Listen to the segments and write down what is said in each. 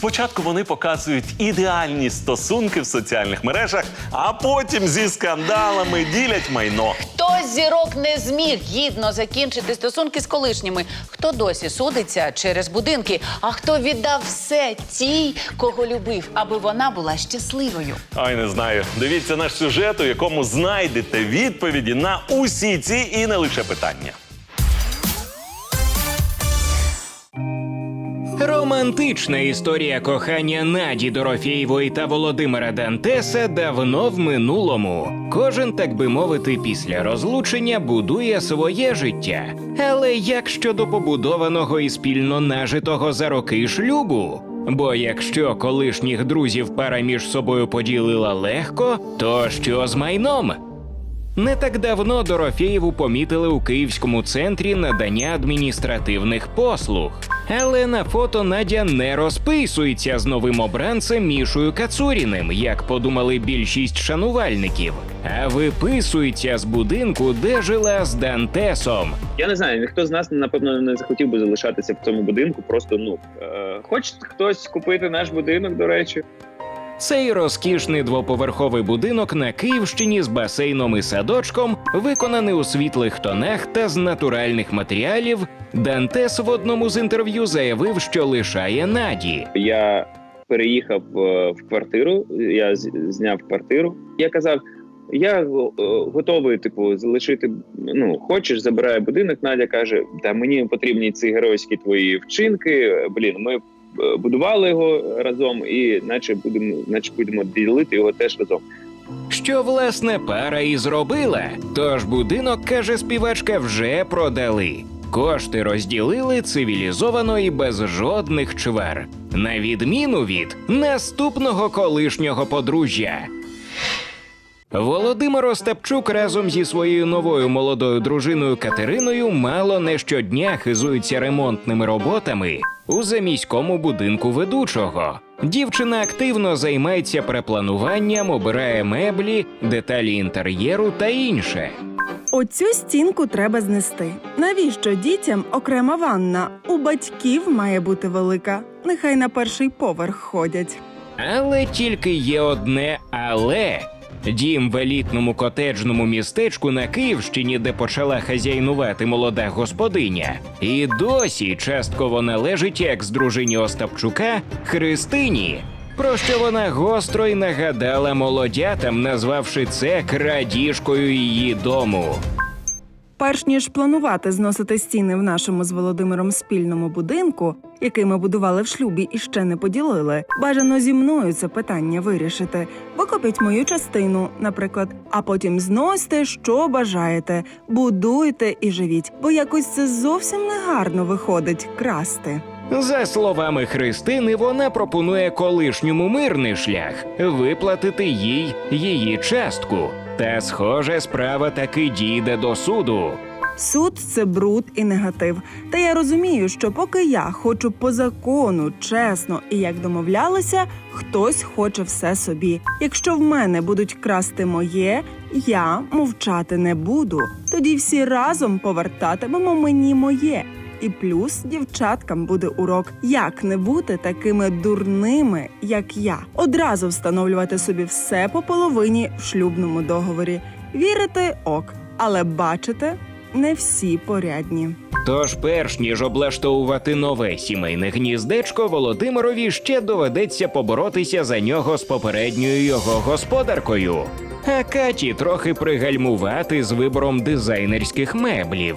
Спочатку вони показують ідеальні стосунки в соціальних мережах, а потім зі скандалами ділять майно. Хто з зірок не зміг гідно закінчити стосунки з колишніми? Хто досі судиться через будинки? А хто віддав все тій, кого любив, аби вона була щасливою? Ай, не знаю. Дивіться наш сюжет, у якому знайдете відповіді на усі ці і не лише питання. Романтична історія кохання Наді Дорофєєвої та Володимира Дантеса давно в минулому. Кожен, так би мовити, після розлучення будує своє життя. Але як щодо побудованого і спільно нажитого за роки шлюбу? Бо якщо колишніх друзів пара між собою поділила легко, то що з майном? Не так давно Дорофєєву помітили у київському центрі надання адміністративних послуг. Але на фото Надя не розписується з новим обранцем Мішою Кацуріним, як подумали більшість шанувальників, а виписується з будинку, де жила з Дантесом. Я не знаю, ніхто з нас напевно не захотів би залишатися в цьому будинку. Просто ну е, хоче хтось купити наш будинок, до речі. Цей розкішний двоповерховий будинок на Київщині з басейном і садочком, виконаний у світлих тонах та з натуральних матеріалів. Дантес в одному з інтерв'ю заявив, що лишає Наді. Я переїхав е, в квартиру. Я зняв квартиру. Я казав. Я е, готовий, типу, залишити. Ну, хочеш, забирає будинок. Надя каже: Та мені потрібні ці геройські твої вчинки. Блін, ми будували його разом, і наче будемо, наче будемо ділити його теж разом. Що власне пара і зробила. Тож будинок, каже співачка, вже продали. Кошти розділили цивілізовано і без жодних чвар, на відміну від наступного колишнього подружжя. Володимир Остапчук разом зі своєю новою молодою дружиною Катериною мало не щодня хизується ремонтними роботами у заміському будинку ведучого. Дівчина активно займається переплануванням, обирає меблі, деталі інтер'єру та інше. Оцю стінку треба знести. Навіщо дітям окрема ванна? У батьків має бути велика. Нехай на перший поверх ходять. Але тільки є одне але. Дім в елітному котеджному містечку на Київщині, де почала хазяйнувати молода господиня, і досі частково належить екс-дружині Остапчука Христині. Про що вона гостро й нагадала молодятам, назвавши це крадіжкою її дому. Перш ніж планувати зносити стіни в нашому з Володимиром спільному будинку, який ми будували в шлюбі і ще не поділили, бажано зі мною це питання вирішити. Викопіть мою частину, наприклад, а потім зносьте, що бажаєте, будуйте і живіть, бо якось це зовсім негарно виходить красти. За словами Христини, вона пропонує колишньому мирний шлях виплатити їй її частку. Та, схоже, справа таки дійде до суду. Суд це бруд і негатив. Та я розумію, що поки я хочу по закону, чесно і як домовлялися, хтось хоче все собі. Якщо в мене будуть красти моє, я мовчати не буду. Тоді всі разом повертатимемо мені моє. І плюс дівчаткам буде урок, як не бути такими дурними, як я. Одразу встановлювати собі все по половині в шлюбному договорі. Вірити ок, але бачите, не всі порядні. Тож, перш ніж облаштовувати нове сімейне гніздечко, Володимирові ще доведеться поборотися за нього з попередньою його господаркою. А Каті трохи пригальмувати з вибором дизайнерських меблів.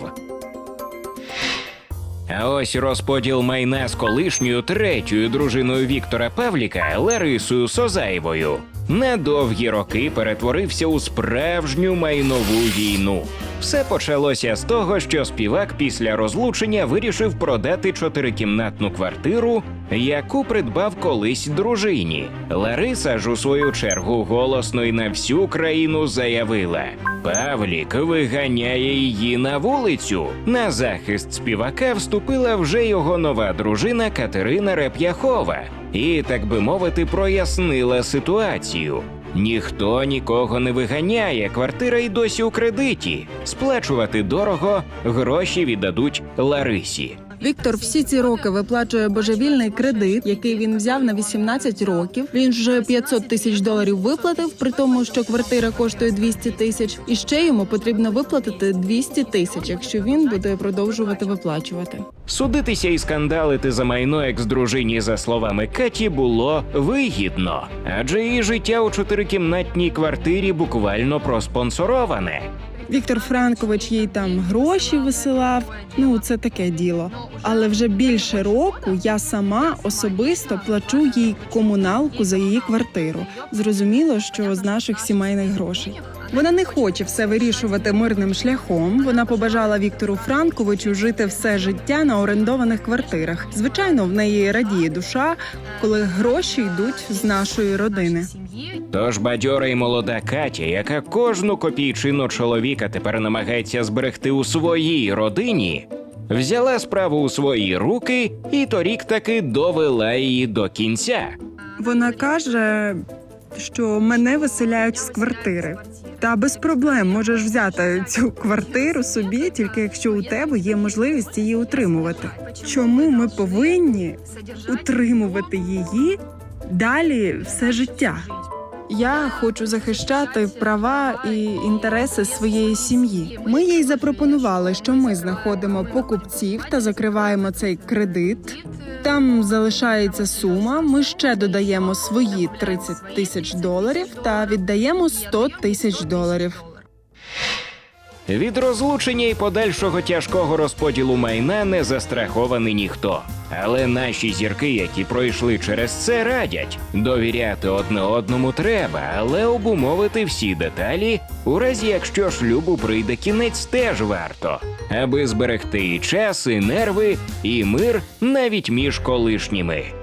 А ось розподіл майна з колишньою третьою дружиною Віктора Павліка Ларисою Созаєвою на довгі роки перетворився у справжню майнову війну. Все почалося з того, що співак після розлучення вирішив продати чотирикімнатну квартиру, яку придбав колись дружині. Лариса ж у свою чергу голосно й на всю країну заявила: Павлік виганяє її на вулицю. На захист співака вступила вже його нова дружина Катерина Реп'яхова і, так би мовити, прояснила ситуацію. Ніхто нікого не виганяє, квартира й досі у кредиті. Сплачувати дорого, гроші віддадуть Ларисі. Віктор всі ці роки виплачує божевільний кредит, який він взяв на 18 років. Він вже 500 тисяч доларів виплатив, при тому, що квартира коштує 200 тисяч. І ще йому потрібно виплатити 200 тисяч, якщо він буде продовжувати виплачувати. Судитися і скандалити за майно екс-дружині, за словами Каті, було вигідно, адже її життя у чотирикімнатній квартирі буквально проспонсороване. Віктор Франкович їй там гроші висилав. Ну це таке діло. Але вже більше року я сама особисто плачу їй комуналку за її квартиру. Зрозуміло, що з наших сімейних грошей. Вона не хоче все вирішувати мирним шляхом. Вона побажала Віктору Франковичу жити все життя на орендованих квартирах. Звичайно, в неї радіє душа, коли гроші йдуть з нашої родини. Тож бадьора і молода Катя, яка кожну копійчину чоловіка тепер намагається зберегти у своїй родині, взяла справу у свої руки і торік таки довела її до кінця. Вона каже, що мене виселяють з квартири. Та без проблем можеш взяти цю квартиру собі, тільки якщо у тебе є можливість її утримувати. Чому ми повинні утримувати її далі все життя? Я хочу захищати права і інтереси своєї сім'ї. Ми їй запропонували, що ми знаходимо покупців та закриваємо цей кредит. Там залишається сума. Ми ще додаємо свої 30 тисяч доларів та віддаємо 100 тисяч доларів. Від розлучення і подальшого тяжкого розподілу майна не застрахований ніхто. Але наші зірки, які пройшли через це, радять довіряти одне одному треба, але обумовити всі деталі, у разі якщо шлюбу прийде кінець, теж варто, аби зберегти і час, і нерви, і мир навіть між колишніми.